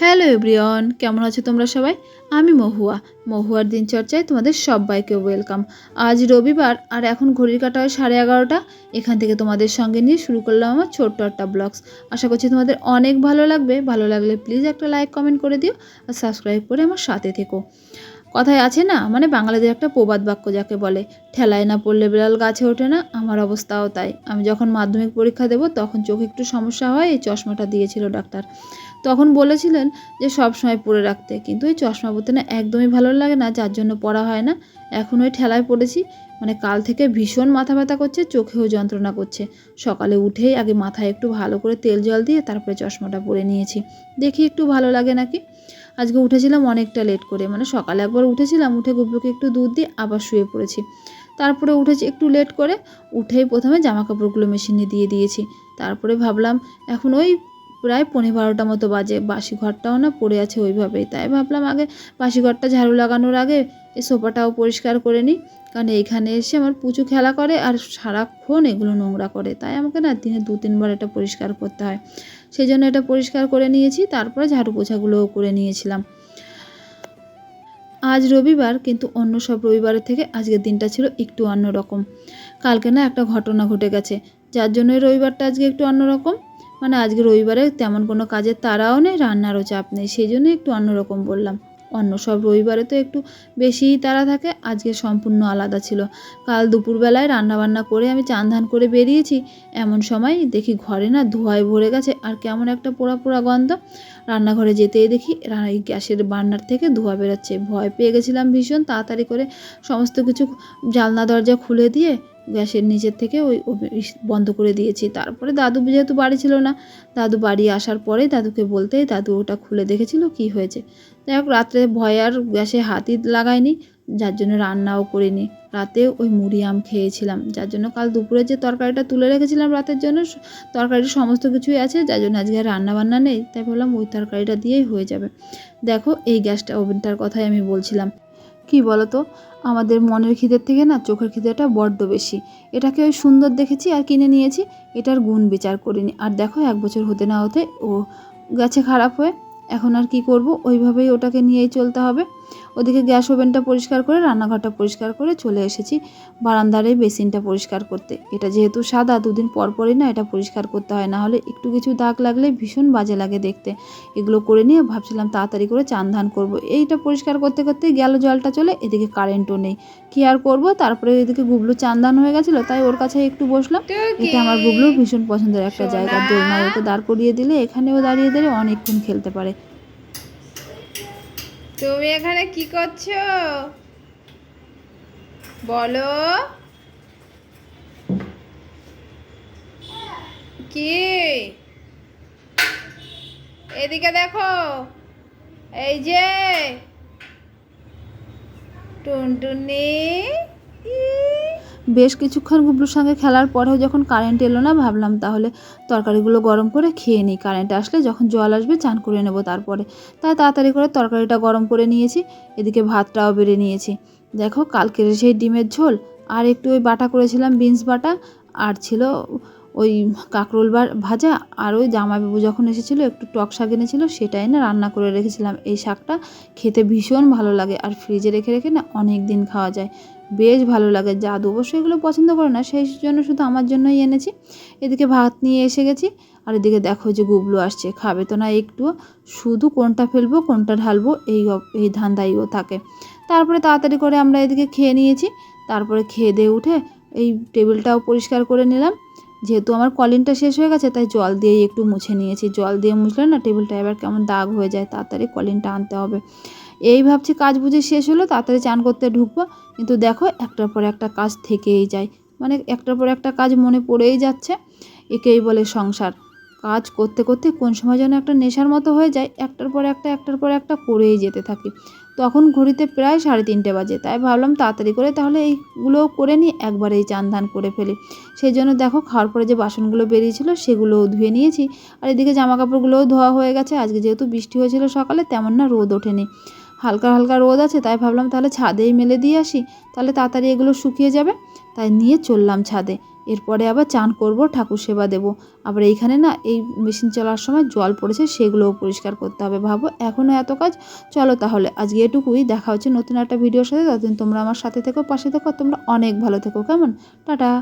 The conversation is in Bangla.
হ্যালো এভরিওয়ান, কেমন আছো তোমরা সবাই? আমি মহুয়া। মহুয়ার দিনচর্চায় তোমাদের সবাইকে ওয়েলকাম। আজ রবিবার আর এখন ঘড়ির কাটা হয় সাড়ে এগারোটা। এখান থেকে তোমাদের সঙ্গে নিয়ে শুরু করলাম আমার ছোট্ট একটা ব্লগস। আশা করছি তোমাদের অনেক ভালো লাগবে। ভালো লাগলে প্লিজ একটা লাইক, কমেন্ট করে দিও আর সাবস্ক্রাইব করে আমার সাথে থেকো। কথায় আছে না? মানে বাঙালিদের একটা প্রবাদ বাক্য যাকে বলে, ঠেলায় না পড়লে বিড়াল গাছে ওঠে না? আমার অবস্থাও তাই। আমি যখন মাধ্যমিক পরীক্ষা দেব, তখন চোখে একটু সমস্যা হয়, এই চশমাটা দিয়েছিল ডাক্তার। তখন বলেছিলেন যে, সব সময় পরে রাখতে। কিন্তু এই চশমা পরতে না একদমই ভালো লাগে না, যার জন্য পড়া হয় না। এখন ওই ঠেলায় পড়েছি মানে কাল থেকে ভীষণ মাথা ব্যথা করছে, চোখেও যন্ত্রণা করছে। সকালে উঠেই আগে মাথায় একটু ভালো করে তেল জল দিয়ে তারপরে চশমাটা পরে নিয়েছি। দেখি একটু ভালো লাগে নাকি? আজকে উঠেছিলাম অনেকটা লেট করে মানে সকালে একবার উঠেছিলাম, উঠে গুবলুকে একটু দুধ দিয়ে আবার শুয়ে পড়েছি। তারপরে উঠেছি একটু লেট করে, উঠেই প্রথমে জামা কাপড়গুলো মেশিনে দিয়ে দিয়েছি। তারপরে ভাবলাম, এখন ওই প্রায় পনেরো বারোটা মতো বাজে। বাসি ঘরটাও না পড়ে আছে ওইভাবেই। তাই ভাবলাম আগে বাসি ঘরটা ঝাড়ু লাগানোর আগে এই সোফাটাও পরিষ্কার করে নিই। কারণ এইখানে এসে আমার পুচু খেলা করে আর সারাক্ষণ এগুলো নোংরা করে। তাই আমাকে না দিনে দু তিনবার এটা পরিষ্কার করতে হয়। সেই জন্য এটা পরিষ্কার করে নিয়েছি, তারপরে ঝাড়ু পোছাগুলোও করে নিয়েছিলাম। আজ রবিবার, কিন্তু অন্য সব রবিবারের থেকে আজকের দিনটা ছিল একটু অন্যরকম। কালকে না একটা ঘটনা ঘটে গেছে। যার জন্য রবিবারটা আজকে একটু অন্যরকম। মানে আজকে রবিবারে তেমন কোনো কাজের তাড়াও নেই, রান্নারও চাপ নেই, সেই জন্য একটু অন্যরকম বললাম। অন্য সব রবিবারে তো একটু বেশিই তাড়া থাকে, আজকে সম্পূর্ণ আলাদা ছিল। কাল দুপুরবেলায় রান্নাবান্না করে আমি চান করে বেরিয়েছি, এমন সময় দেখি ঘরে না ধোঁয়ায় ভরে গেছে, আর কেমন একটা পোড়া পোড়া গন্ধ। রান্নাঘরে যেতেই দেখি এই গ্যাসের বার্নার থেকে ধোঁয়া বেরোচ্ছে, ভয় পেয়ে গেছিলাম ভীষণ, তাড়াতাড়ি করে সমস্ত কিছু জানলা দরজা খুলে দিয়ে গ্যাসের নিচের থেকে ওই বন্ধ করে দিয়েছি। তারপরে দাদু যেহেতু বাড়ি ছিল না, দাদু বাড়ি আসার পরে দাদুকে বলতেই দাদু ওটা খুলে দেখেছিল কি হয়েছে। যাই হোক, রাত্রে ভয় আর গ্যাসে হাতই লাগাইনি, যার জন্য রান্নাও করিনি। রাতে ওই মুড়ি আম খেয়েছিলাম, যার জন্য কাল দুপুরে যে তরকারিটা তুলে রেখেছিলাম রাতের জন্য তরকারির সমস্ত কিছুই আছে, যার জন্য আজকে রান্না বান্না নেই। তাই বললাম ওই তরকারিটা দিয়েই হয়ে যাবে। দেখো এই গ্যাসটা ওভেনটার কথাই আমি বলছিলাম। কি বলো তো আমাদের মনের খিদের থেকে না চোখের খিদেটা বড্ড বেশি। এটাকে ওই সুন্দর দেখেছি আর কিনে নিয়েছি, এটার গুণ বিচার করিনি। আর দেখো, এক বছর হতে না হতে ও গাছে খারাপ হয়ে, এখন আর কি করব? ওইভাবেই ওটাকে নিয়েই চলতে হবে। ওদিকে গ্যাস ওভেনটা পরিষ্কার করে রান্নাঘরটা পরিষ্কার করে চলে এসেছি বারান্দার এই বেসিনটা পরিষ্কার করতে। এটা যেহেতু সাদা দুদিন পর পরই না এটা পরিষ্কার করতে হয় না হলে একটু কিছু দাগ লাগলে ভীষণ বাজে লাগে দেখতে। এগুলো করে নিয়ে ভাবছিলাম তাড়াতাড়ি করে চান ধান করব। এইটা পরিষ্কার করতে করতে গেল জলটা চলে এদিকে কারেন্টও নেই। কি আর করব? তারপরে এদিকে গুবলু চান ধান হয়ে গেছিল তাই ওর কাছে একটু বসলাম। এটা আমার গুবলুর ভীষণ পছন্দের একটা জায়গা দোলনায় ওকে দাঁড় করিয়ে দিলে এখানেও দাঁড়িয়ে দাঁড়িয়ে অনেকক্ষণ খেলতে পারে। তুমি এখানে কি করছ? বলো। কি? এদিকে দেখো। এই যে। টুনটুনি। ই। বেশ কিছুক্ষণ গুবলুর সঙ্গে খেলার পরেও যখন কারেন্ট এলো না, ভাবলাম তাহলে তরকারিগুলো গরম করে খেয়ে নিই। কারেন্ট আসলে যখন জল আসবে, চান করে নেব তারপরে। তাই তাড়াতাড়ি করে তরকারিটা গরম করে নিয়েছি, এদিকে ভাতটাও বেড়ে নিয়েছি। দেখো, কালকের সেই ডিমের ঝোল, আর একটু ওই বাটা করেছিলাম, বিনস বাটা, আর ছিল ওই কাঁকরোল ভাজা, আর ওই জামাইবাবু যখন এসেছিল, একটু টক শাক এনেছিল সেটাই না রান্না করে রেখেছিলাম। এই শাকটা খেতে ভীষণ ভালো লাগে, আর ফ্রিজে রেখে রেখে না অনেক দিন খাওয়া যায়। বেশ ভালো লাগে, জাদু। অবশ্য এগুলো পছন্দ করে না, সেই জন্য শুধু আমার জন্যই এনেছি। এদিকে ভাত নিয়ে এসে গেছি, আর এদিকে দেখো যে গুবলু আসছে, খাবে তো না একটুও। শুধু কোনটা ফেলব, কোনটা ঢালবো, এই এই ধান্দাইও থাকে। তারপরে তাড়াতাড়ি করে আমরা এদিকে খেয়ে নিয়েছি, তারপরে খেয়ে দিয়ে উঠে এই টেবিলটাও পরিষ্কার করে নিলাম। যেহেতু আমার কলিনটা শেষ হয়ে গেছে, তাই জল দিয়েই একটু মুছে নিয়েছি। জল দিয়ে মুছলে না টেবিলটা এবার কেমন দাগ হয়ে যায়, তাড়াতাড়ি কলিনটা আনতে হবে। এই ভাবছি কাজ বুঝে শেষ হলো, তাড়াতাড়ি চান করতে ঢুকবো। কিন্তু দেখো, একটার পর একটা কাজ থেকেই যায়। মানে একটার পর একটা কাজ মনে পড়েই যাচ্ছে। একেই বলে সংসার। কাজ করতে করতে কোন সময় যেন একটা নেশার মতো হয়ে যায়, একটার পর একটা, একটার পর একটা করেই যেতে থাকি। তখন ঘড়িতে প্রায় সাড়ে তিনটে বাজে। তাই ভাবলাম তাড়াতাড়ি করে তাহলে এইগুলোও করে নিই, একবারেই চান ধান করে ফেলি। সেই জন্য দেখো, খাওয়ার পরে যে বাসনগুলো বেরিয়েছিল, সেগুলোও ধুয়ে নিয়েছি। আর এদিকে জামা কাপড়গুলোও ধোয়া হয়ে গেছে। আজকে যেহেতু বৃষ্টি হয়েছিল সকালে, তেমন না রোদ ওঠেনি। হালকা হালকা রোদ আছে, তাই ভাবলাম তাহলে ছাদেই মেলে দিয়ে আসি। তাহলে তাড়াতাড়ি এগুলো শুকিয়ে যাবে। তাই নিয়ে চললাম ছাদে। এরপরে আবার চান করব, ঠাকুর সেবা দেব। আবার এইখানে না, এই মেশিন চলার সময় জল পড়েছে, সেগুলোও পরিষ্কার করতে হবে ভাবো। এখনও এত কাজ। চলো তাহলে আজকে এটুকুই। দেখা হচ্ছে নতুন একটা ভিডিওর সাথে। ততদিন তোমরা আমার সাথে থেকো, পাশে থেকো। তোমরা অনেক ভালো থেকো। কেমন? টাটা।